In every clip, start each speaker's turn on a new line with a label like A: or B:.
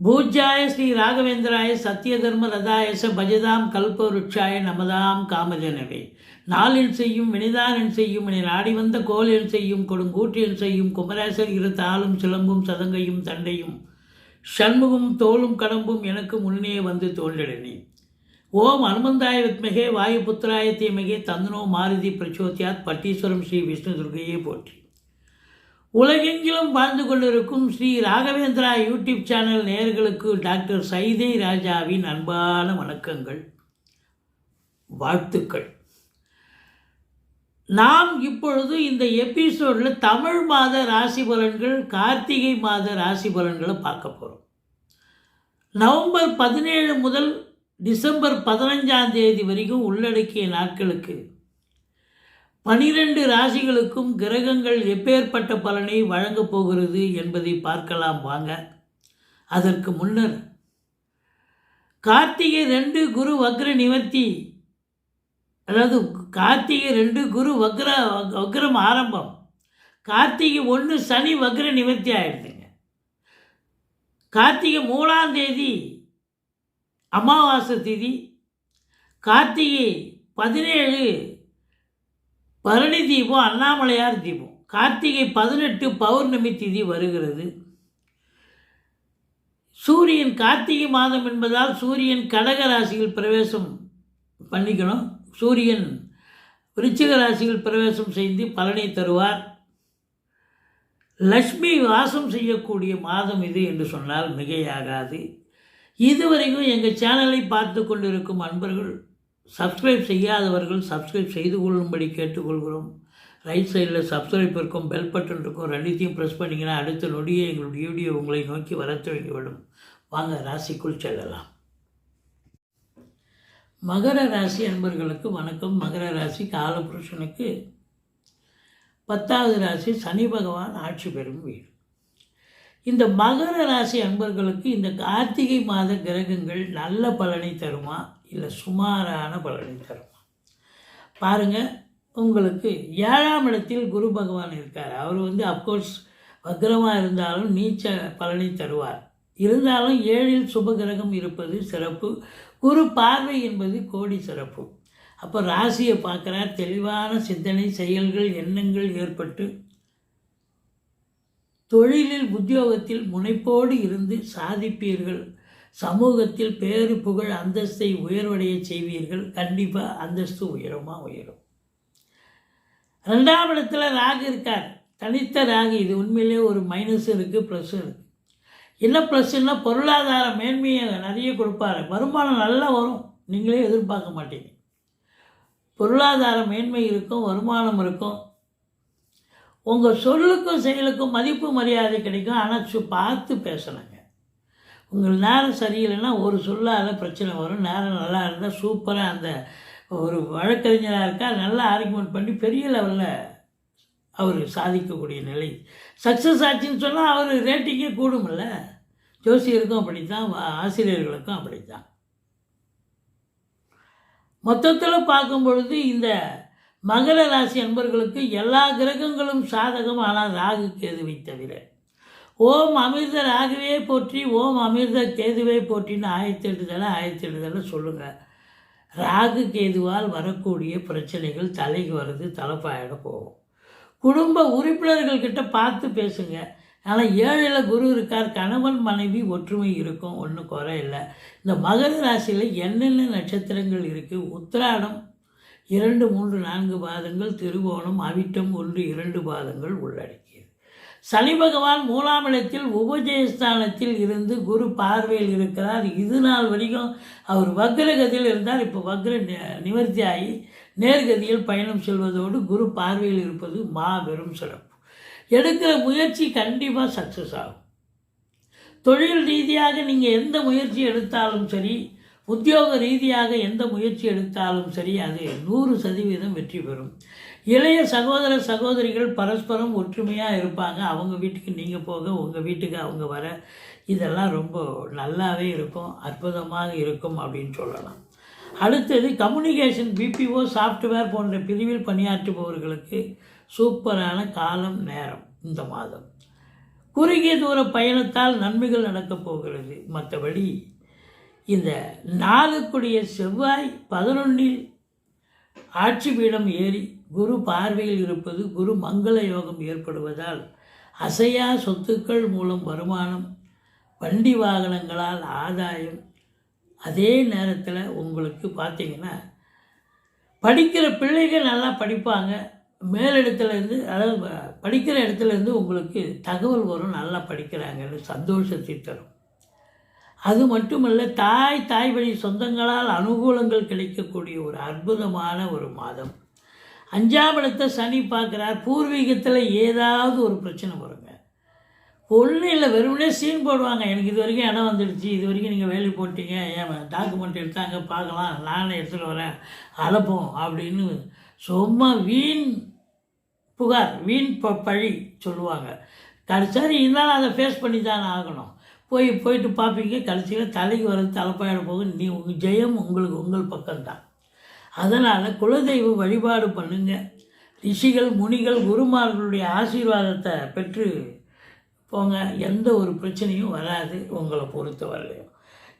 A: பூஜ்யாய ஸ்ரீ ராகவேந்திராய சத்திய தர்ம ரதாயச பஜதாம் கல்பவருட்சாய நமதாம் காமஜனவே. நாளில் செய்யும் வினிதானில் செய்யும் என நாடி வந்த கோலில் செய்யும் கொடுங்கூற்றில் செய்யும் குமரேசர் இரு தாளும் சிலம்பும் சதங்கையும் தண்டையும். சண்முகம் தோளும் கடம்பும் எனக்கு முன்னே வந்து தோன்றினே ஓம் அனுமந்தாய வித்மகே வாயுபுத்திராய தீமகே தந்தனோ மாருதி பிரச்சோத்தியாத் பட்டீஸ்வரம் ஸ்ரீ விஷ்ணு துர்கையே போற்றி. உலகெங்கிலும் வாழ்ந்து கொண்டிருக்கும் ஸ்ரீ ராகவேந்திரா யூடியூப் சேனல் நேயர்களுக்கு டாக்டர் சைதை ராஜாவின் அன்பான வணக்கங்கள். வாழ்த்துக்கள். நாம் இப்பொழுது இந்த எபிசோடில் தமிழ் மாத ராசி பலன்கள் கார்த்திகை மாத ராசி பலன்களை பார்க்க போகிறோம் நவம்பர் பதினேழு முதல் டிசம்பர் பதினஞ்சாம் தேதி வரைக்கும் உள்ளடக்கிய நாட்களுக்கு பனிரெண்டு ராசிகளுக்கும் கிரகங்கள் எப்பேற்பட்ட பலனை வழங்கப் போகிறது என்பதை பார்க்கலாம் வாங்க. அதற்கு முன்னர் கார்த்திகை ரெண்டு குரு வக்ர நிவர்த்தி அதாவது கார்த்திகை ரெண்டு குரு வக்ர வக்ரம் ஆரம்பம். கார்த்திகை ஒன்று சனி வக்ர நிவர்த்தி ஆயிடுதுங்க. கார்த்திகை மூணாம் தேதி அமாவாசை திதி கார்த்திகை பதினேழு பரணி தீபம் அண்ணாமலையார் தீபம். கார்த்திகை பதினெட்டு பௌர்ணமி திதி வருகிறது. சூரியன் கார்த்திகை மாதம் என்பதால் சூரியன் கடக ராசியில் பிரவேசம் பண்ணிக்கணும். சூரியன் விருச்சிக ராசியில் பிரவேசம் செய்து பலனை தருவார். லக்ஷ்மி வாசம் செய்யக்கூடிய மாதம் இது என்று சொன்னால் மிகையாகாது. இதுவரைக்கும் எங்கள் சேனலை பார்த்து கொண்டிருக்கும் அன்பர்கள் சப்ஸ்கிரைப் செய்யாதவர்கள் சப்ஸ்கிரைப் செய்து கொள்ளும்படி கேட்டுக்கொள்கிறோம். ரைட் சைடில் சப்ஸ்கிரைப் இருக்கும் பெல் பட்டன் இருக்கும் ரெண்டுத்தையும் ப்ரெஸ் பண்ணிங்கன்னா அடுத்த நொடியே எங்களுடைய வீடியோ உங்களை நோக்கி வர தொடங்கிவிடும். வாங்க ராசிக்குள் செல்லலாம். மகர ராசி அன்பர்களுக்கு வணக்கம். மகர ராசி காலபுருஷனுக்கு பத்தாவது ராசி சனி பகவான் ஆட்சி பெறும் வீடு. இந்த மகர ராசி அன்பர்களுக்கு இந்த கார்த்திகை மாத கிரகங்கள் நல்ல பலனை தருமா? இல்லை சுமாரான பலனை தரும். பாருங்கள் உங்களுக்கு ஏழாம் இடத்தில் குரு பகவான் இருக்கார். அவர் வந்து அப்கோர்ஸ் வக்ரமாக இருந்தாலும் நீச்ச பலனை தருவார். இருந்தாலும் ஏழில் சுப கிரகம் இருப்பது சிறப்பு. குரு பார்வை என்பது கோடி சிறப்பு. அப்போ ராசியை பார்க்குறார். தெளிவான சிந்தனை செயல்கள் எண்ணங்கள் ஏற்பட்டு தொழிலில் உத்தியோகத்தில் முனைப்போடு இருந்து சாதிப்பீர்கள். சமூகத்தில் பேரு புகழ் அந்தஸ்தை உயர்வடைய செய்வீர்கள். கண்டிப்பாக அந்தஸ்து உயருமா உயரும். ரெண்டாம் இடத்துல ராகு இருக்கார். தனித்த ராகு. இது உண்மையிலே ஒரு மைனஸ் இருக்குது ப்ளஸ்ஸும் இருக்குது என்ன ப்ளஸ்ன்னா பொருளாதார மேன்மையை நிறைய கொடுப்பாரு. வருமானம் நல்லா வரும். நீங்களே எதிர்பார்க்க மாட்டீங்க. பொருளாதார மேன்மை இருக்கும் வருமானம் இருக்கும். உங்கள் சொல்லுக்கும் செயலுக்கும் மதிப்பு மரியாதை கிடைக்கும். ஆனால் பார்த்து பேசணுங்க உங்கள் நேரம் சரியில்லைன்னா ஒரு சொல்லால் பிரச்சனை வரும். நேரம் நல்லா இருந்தால் சூப்பராக அந்த ஒரு வழக்கறிஞராக இருக்கா நல்லா ஆர்குமெண்ட் பண்ணி பெரிய லெவலில் அவர் சாதிக்கக்கூடிய நிலை. சக்ஸஸ் ஆச்சுன்னு சொன்னால் அவர் ரேட்டிங்கே கூடுமில்ல ஜோசியருக்கும் அப்படித்தான் ஆசிரியர்களுக்கும் அப்படித்தான். மொத்தத்தில் பார்க்கும் பொழுது இந்த மகர ராசி அன்பர்களுக்கு எல்லா கிரகங்களும் சாதகம் ஆனால் ராகு கேதுவை தவிர ஓம் அமிர்த ராகுவே போற்றி ஓம் அமிர்த கேதுவை போற்றின்னு ஆயிரத்தி எட்டு தடவை ஆயிரத்தி எட்டு தடவை சொல்லுங்கள் ராகு கேதுவால் வரக்கூடிய பிரச்சனைகள் தலைக்கு வருது தலைப்பாயிட போகும். குடும்ப உறுப்பினர்கள்கிட்ட பார்த்து பேசுங்க. ஆனால் ஏழில் குரு இருக்கார் கணவன் மனைவி ஒற்றுமை இருக்கும் ஒன்றும் குறை இல்லை. இந்த மகர ராசியில் என்னென்ன நட்சத்திரங்கள் இருக்குது உத்திராடம் இரண்டு மூன்று நான்கு பாதங்கள் திருவோணம் அவிட்டம் ஒன்று இரண்டு பாதங்கள் உள்ளடக்கி. சனி பகவான் மூலாம் இடத்தில் உபஜயஸ்தானத்தில் இருந்து குரு பார்வையில் இருக்கிறார். இது நாள் வரைக்கும் அவர் வக்ரகதியில் இருந்தார். இப்போ வக்ர நிவர்த்தி ஆகி நேர்கதியில் பயணம் செல்வதோடு குரு பார்வையில் இருப்பது மாபெரும் சிறப்பு. எடுக்கிற முயற்சி கண்டிப்பாக சக்ஸஸ் ஆகும். தொழில் ரீதியாக நீங்கள் எந்த முயற்சி எடுத்தாலும் சரி உத்தியோக ரீதியாக எந்த முயற்சி எடுத்தாலும் சரி அது நூறு சதவீதம் வெற்றி பெறும். இளைய சகோதர சகோதரிகள் பரஸ்பரம் ஒற்றுமையாக இருப்பாங்க. அவங்க வீட்டுக்கு நீங்கள் போக உங்கள் வீட்டுக்கு அவங்க வர இதெல்லாம் ரொம்ப நல்லாவே இருக்கும் அற்புதமாக இருக்கும் அப்படின்னு சொல்லலாம். அடுத்தது கம்யூனிகேஷன் பிபிஓ சாஃப்ட்வேர் போன்ற பிரிவில் பணியாற்றுபவர்களுக்கு சூப்பரான காலம் நேரம் இந்த மாதம். குறுகிய தூர பயணத்தால் நன்மைகள் நடக்கப் போகிறது. மற்றபடி இந்த நாளுக்குடைய செவ்வாய் பதினொன்றில் ஆட்சி பீடம் ஏறி குரு பார்வையில் இருப்பது குரு மங்கள யோகம் ஏற்படுவதால் அசையா சொத்துக்கள் மூலம் வருமானம் வண்டி வாகனங்களால் ஆதாயம். அதே நேரத்தில் உங்களுக்கு பார்த்தீங்கன்னா படிக்கிற பிள்ளைகள் நல்லா படிப்பாங்க. மேலிடத்துலேருந்து அதாவது படிக்கிற இடத்துலேருந்து உங்களுக்கு தகவல் வரும் நல்லா படிக்கிறாங்கன்னு சந்தோஷத்தை தரும். அது மட்டுமல்ல தாய் தாய் வழி சொந்தங்களால் அனுகூலங்கள் கிடைக்கக்கூடிய ஒரு அற்புதமான ஒரு மாதம். அஞ்சாம் இடத்தை சனி பார்க்குறார். பூர்வீகத்தில் ஏதாவது ஒரு பிரச்சனை வருங்க. ஒன்றும் இல்லை வெறுமனே சீன் போடுவாங்க. எனக்கு இது வரைக்கும் இடம் வந்துடுச்சு. இது வரைக்கும் நீங்கள் வேலைக்கு போட்டீங்க ஏன் டாக்குமெண்ட் எடுத்தாங்க? பார்க்கலாம். நானே எடுத்துகிட்டு வரேன்? அலப்போம் அப்படின்னு சும்மா வீண் புகார் வீண் ப பழி சொல்லுவாங்க. கடைசாரி இருந்தாலும் அதை ஃபேஸ் பண்ணி தானே ஆகணும். போய் போயிட்டு பார்ப்பீங்க. கடைசியில் தலைக்கு வர்றது தலைப்பாயிட போகும் நீ உங்கள் ஜெயம் உங்களுக்கு உங்கள் பக்கம்தான். அதனால் குலதெய்வ வழிபாடு பண்ணுங்க. ரிஷிகள் முனிகள் குருமார்களுடைய ஆசீர்வாதத்தை பெற்று போங்க. எந்த ஒரு பிரச்சனையும் வராது உங்களை பொறுத்தவரையும்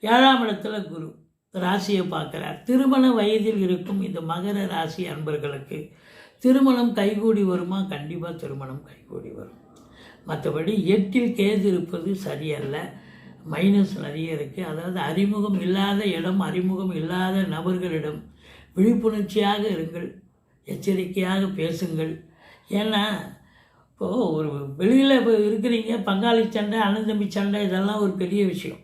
A: ஏழாம் இடத்துல குரு ராசியை பார்க்குறார். திருமண வயதில் இருக்கும் இந்த மகர ராசி அன்பர்களுக்கு திருமணம் கைகூடி வருமா? கண்டிப்பாக திருமணம் கைகூடி வரும். மற்றபடி எட்டில் கேது இருப்பது சரியல்ல. மைனஸ் நிறைய இருக்குது அதாவது அறிமுகம் இல்லாத இடம் அறிமுகம் இல்லாத நபர்களிடம் விழிப்புணர்ச்சியாக இருங்கள் எச்சரிக்கையாக பேசுங்கள். ஏன்னா இப்போது ஒரு வெளியில் இப்போ இருக்கிறீங்க பங்காளி சண்டை அண்ணன் சண்டை இதெல்லாம் ஒரு பெரிய விஷயம்.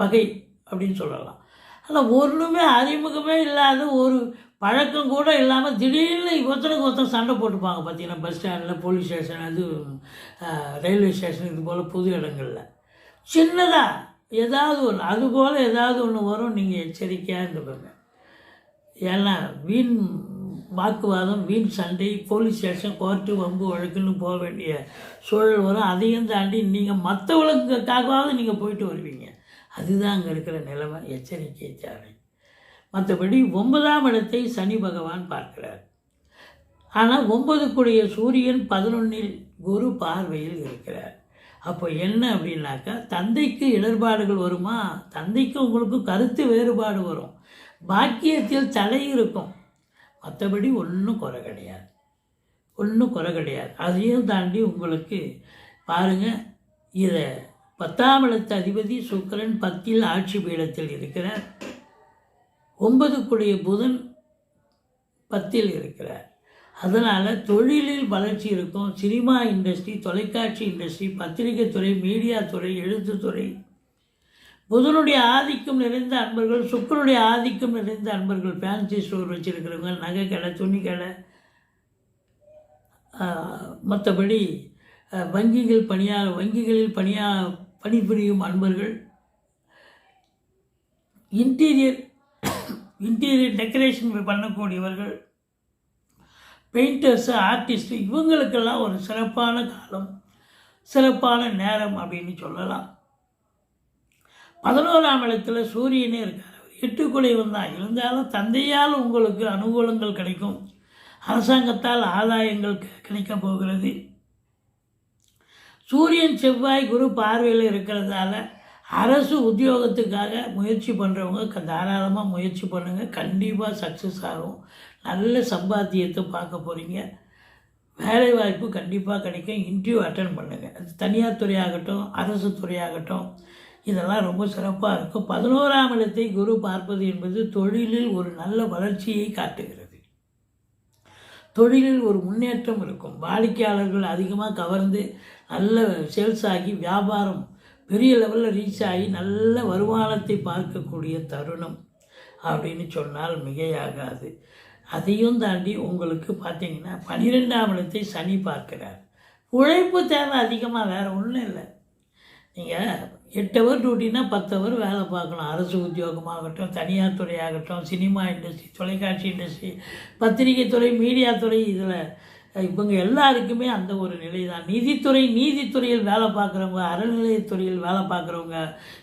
A: பகை அப்படின்னு சொல்லலாம். ஆனால் ஒன்றுமே அறிமுகமே இல்லாத ஒரு பழக்கம் கூட இல்லாமல் திடீர்னு ஒருத்தனுக்கு ஒருத்தர் சண்டை போட்டுப்பாங்க. பார்த்தீங்கன்னா பஸ் ஸ்டாண்டில் போலீஸ் ஸ்டேஷன் அது ரயில்வே ஸ்டேஷன் இது போல் புது இடங்களில். சின்னதாக ஏதாவது ஒன்று அதுபோல் ஏதாவது ஒன்று வரும் நீங்கள் எச்சரிக்கையாக இருந்துக்கோங்க. ஏன்னா வீண் வாக்குவாதம் வீண் சண்டை போலீஸ் ஸ்டேஷன் கோர்ட்டு வம்பு வழக்குன்னு போக வேண்டிய சூழல் வரும். அதையும் தாண்டி நீங்கள் மற்றவங்களுக்காகவாவது நீங்கள் போயிட்டு வருவீங்க. அதுதான் அங்கே இருக்கிற நிலைமை. எச்சரிக்கை தேவை. மற்றபடி ஒன்பதாம் இடத்தை சனி பகவான் பார்க்கிறார். ஆனால் ஒன்பதுக்குடைய சூரியன் பதினொன்னில் குரு பார்வையில் இருக்கிறார். அப்போ என்ன அப்படின்னாக்கா தந்தைக்கு இடர்பாடுகள் வருமா? தந்தைக்கு உங்களுக்கும் கருத்து வேறுபாடு வரும். பாக்கியத்தில் தடை இருக்கும். மற்றபடி ஒன்றும் குறை கிடையாது. ஒன்றும் குறை கிடையாது. அதையும் தாண்டி உங்களுக்கு பாருங்கள் இதை பத்தாம் இடத்து அதிபதி சுக்கரன் பத்தில் ஆட்சி பீடத்தில் இருக்கிறார். ஒன்பதுக்குடைய புதன் பத்தில் இருக்கிறார். அதனால் தொழிலில் வளர்ச்சி இருக்கும். சினிமா இண்டஸ்ட்ரி தொலைக்காட்சி இண்டஸ்ட்ரி பத்திரிகை துறை மீடியா துறை எழுத்துத்துறை புதனுடைய ஆதிக்கம் நிறைந்த அன்பர்கள் சுக்கரனுடைய ஆதிக்கம் நிறைந்த அன்பர்கள் ஃபேன்சி ஸ்டோர் வச்சுருக்கிறவங்க நகை கடை துணி கடை மற்றபடி வங்கிகள் பணியா வங்கிகளில் பணியா பணிபுரியும் அன்பர்கள். இன்டீரியர் இன்டீரியர் டெக்கரேஷன் பண்ணக்கூடியவர்கள் பெயிண்டர்ஸு ஆர்டிஸ்ட்டு இவங்களுக்கெல்லாம் ஒரு சிறப்பான காலம் சிறப்பான நேரம் அப்படின்னு சொல்லலாம். பதினோராம் இடத்துல சூரியனே இருக்கார். எட்டு குலைவன் தான். இருந்தாலும் தந்தையால் உங்களுக்கு அனுகூலங்கள் கிடைக்கும். அரசாங்கத்தால் ஆதாயங்கள் கி- கிடைக்கப் போகிறது. சூரியன் செவ்வாய் குரு பார்வையில் இருக்கிறதால அரசு உத்தியோகத்துக்காக முயற்சி பண்ணுறவங்க தாராளமாக முயற்சி பண்ணுங்கள் கண்டிப்பாக சக்ஸஸ் ஆகும். நல்ல சம்பாத்தியத்தை பார்க்க போகிறீங்க வேலை வாய்ப்பு கண்டிப்பாக கிடைக்கும். இன்டர்வியூ அட்டன் பண்ணுங்கள் அது தனியார் துறையாகட்டும் அரசு துறையாகட்டும். இதெல்லாம் ரொம்ப சிறப்பாக இருக்கும் பதினோராம் இடத்தை குரு பார்ப்பது என்பது தொழிலில் ஒரு நல்ல வளர்ச்சியை காட்டுகிறது. தொழிலில் ஒரு முன்னேற்றம் இருக்கும். வாடிக்கையாளர்கள் அதிகமாக கவர்ந்து நல்ல சேல்ஸ் ஆகி வியாபாரம் பெரிய லெவலில் ரீச் ஆகி நல்ல வருமானத்தை பார்க்கக்கூடிய தருணம் அப்படின்னு சொன்னால் மிகையாகாது. அதையும் தாண்டி உங்களுக்கு பார்த்தீங்கன்னா பன்னிரெண்டாம் இடத்தை சனி பார்க்கிறார். உழைப்பு தேவை அதிகமாக வேறு ஒன்றும் இல்லை. நீங்கள் எட்டு ஹவர் டியூட்டினா பத்து ஹவர் வேலை பார்க்கணும். அரசு உத்தியோகமாகட்டும் தனியார் துறையாகட்டும் சினிமா இண்டஸ்ட்ரி தொலைக்காட்சி இண்டஸ்ட்ரி பத்திரிகை துறை மீடியா துறை இதில் இவங்க எல்லாருக்குமே அந்த ஒரு நிலை தான் நீதித்துறை நீதித்துறையில் வேலை பார்க்குறவங்க அறநிலையத்துறையில் வேலை பார்க்குறவங்க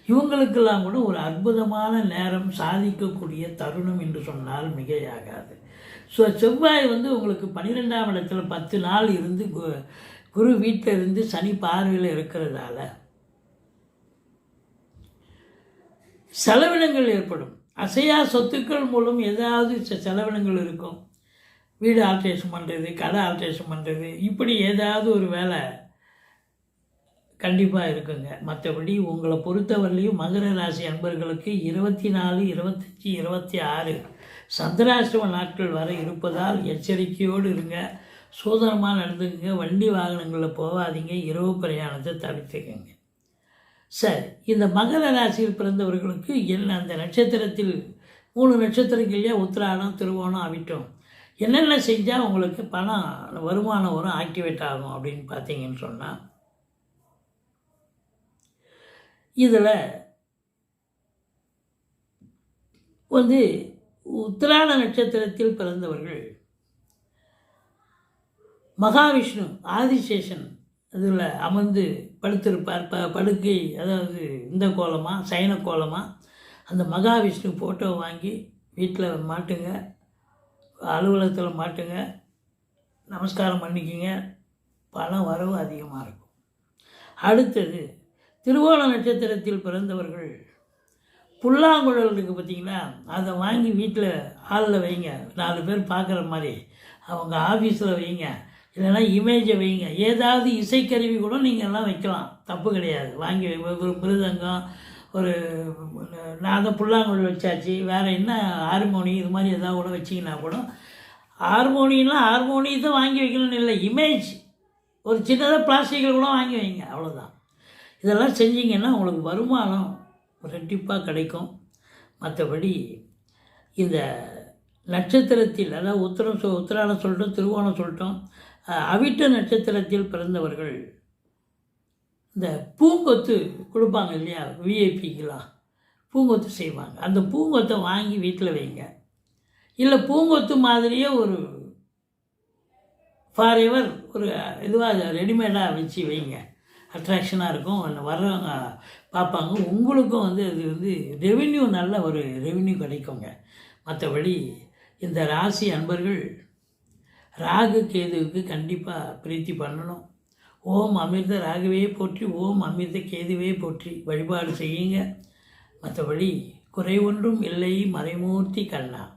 A: இவங்களுக்கெல்லாம் கூட ஒரு அற்புதமான நேரம் சாதிக்கக்கூடிய தருணம் என்று சொன்னால் மிகையாகாது. ஸோ செவ்வாய் வந்து உங்களுக்கு பன்னிரெண்டாம் இடத்துல பத்து நாள் இருந்து கு- குரு வீட்டில் இருந்து சனி பார்வையில் இருக்கிறதால செலவினங்கள் ஏற்படும். அசையா சொத்துக்கள் மூலம் ஏதாவது செ- செலவினங்கள் இருக்கும். வீடு ஆல்ட்ரேஷன் பண்ணுறது கடை ஆல்ட்ரேஷன் பண்ணுறது இப்படி ஏதாவது ஒரு வேலை கண்டிப்பாக இருக்குங்க. மற்றபடி உங்களை பொறுத்தவரையிலையும் மகர ராசி அன்பர்களுக்கு இருபத்தி நாலு இருபத்தஞ்சி இருபத்தி ஆறு சந்திராஷ்டம நாட்கள் வரை இருப்பதால் எச்சரிக்கையோடு இருங்க. சூதனமாக நடந்துக்குங்க. வண்டி வாகனங்களில் போகாதீங்க. இரவு பிரயாணத்தை தவிர்த்துக்கங்க. சரி இந்த மகர ராசியில் பிறந்தவர்களுக்கு என்ன அந்த நட்சத்திரத்தில் மூணு நட்சத்திரம் இல்லையா? உத்திராடம் திருவோணம் அவிட்டம். என்னென்ன செஞ்சால் உங்களுக்கு பணம் வருமானம் வரும் ஆக்டிவேட் ஆகும் அப்படின்னு பார்த்தீங்கன்னு சொன்னால் இதில் வந்து உத்திராட நட்சத்திரத்தில் பிறந்தவர்கள் மகாவிஷ்ணு ஆதிசேஷன் இதில் அமர்ந்து படுத்திருப்பார். ப படுக்கை அதாவது இந்த கோலமாக சைன கோலமாக அந்த மகாவிஷ்ணு ஃபோட்டோ வாங்கி வீட்டில் மாட்டுங்க. அலுவலகத்தில் மாட்டுங்க. நமஸ்காரம் பண்ணிக்கிங்க. பணம் வரவு அதிகமாக இருக்கும். அடுத்தது திருவோண நட்சத்திரத்தில் பிறந்தவர்கள். புல்லாங்குழல் இருக்குது பார்த்திங்களா அதை வாங்கி வீட்டில் ஹாலில் வைங்க. நாலு பேர் பார்க்குற மாதிரி. அவங்க ஆஃபீஸில் வைங்க. இல்லைன்னா இமேஜை வைங்க. ஏதாவது இசைக்கருவி கூட நீங்கள் எல்லாம் வைக்கலாம். தப்பு கிடையாது. வாங்கி ஒரு மிருதங்கம் ஒரு நான் புல்லாங்குழல் வச்சாச்சு. வேறு என்ன ஹார்மோனி இது மாதிரி எதாவது கூட வச்சிங்கன்னா கூட ஹார்மோனியெலாம் ஹார்மோனியத்தை வாங்கி வைக்கணும்னு இல்லை. இமேஜ் ஒரு சின்னதாக பிளாஸ்டிக்கில் கூட வாங்கி வைங்க. அவ்வளோதான் இதெல்லாம் செஞ்சீங்கன்னா உங்களுக்கு வருமானம் ரெட்டிப்பாக கிடைக்கும். மற்றபடி இந்த நட்சத்திரத்தில் அதாவது உத்தரம் சொ உத்திராடம் சொல்லிட்டோம் திருவோணம் சொல்லிட்டோம் அவிட்ட நட்சத்திரத்தில் பிறந்தவர்கள் இந்த பூங்கொத்து கொடுப்பாங்க இல்லையா விஐபிக்கெலாம் பூங்கொத்து செய்வாங்க. அந்த பூங்கொத்தை வாங்கி வீட்டில் வைங்க. இல்லை பூங்கொத்து மாதிரியே ஒரு ஃபார் எவர் ஒரு இதுவாக ரெடிமேடாக வச்சு வைங்க. அட்ராக்ஷனாக இருக்கும். அந்த வர்றவங்க பார்ப்பாங்க. உங்களுக்கும் வந்து அது வந்து ரெவின்யூ நல்ல ஒரு ரெவின்யூ கிடைக்குங்க. மற்றபடி இந்த ராசி அன்பர்கள் ராகு கேதுவுக்கு கண்டிப்பாக பிரீத்தி பண்ணணும். ஓம் அமிர்த ராகுவே போற்றி ஓம் அமிர்த கேதுவே போற்றி. வழிபாடு செய்யுங்க. மற்றபடி குறை ஒன்றும் இல்லை. மறைமூர்த்தி கண்ணா.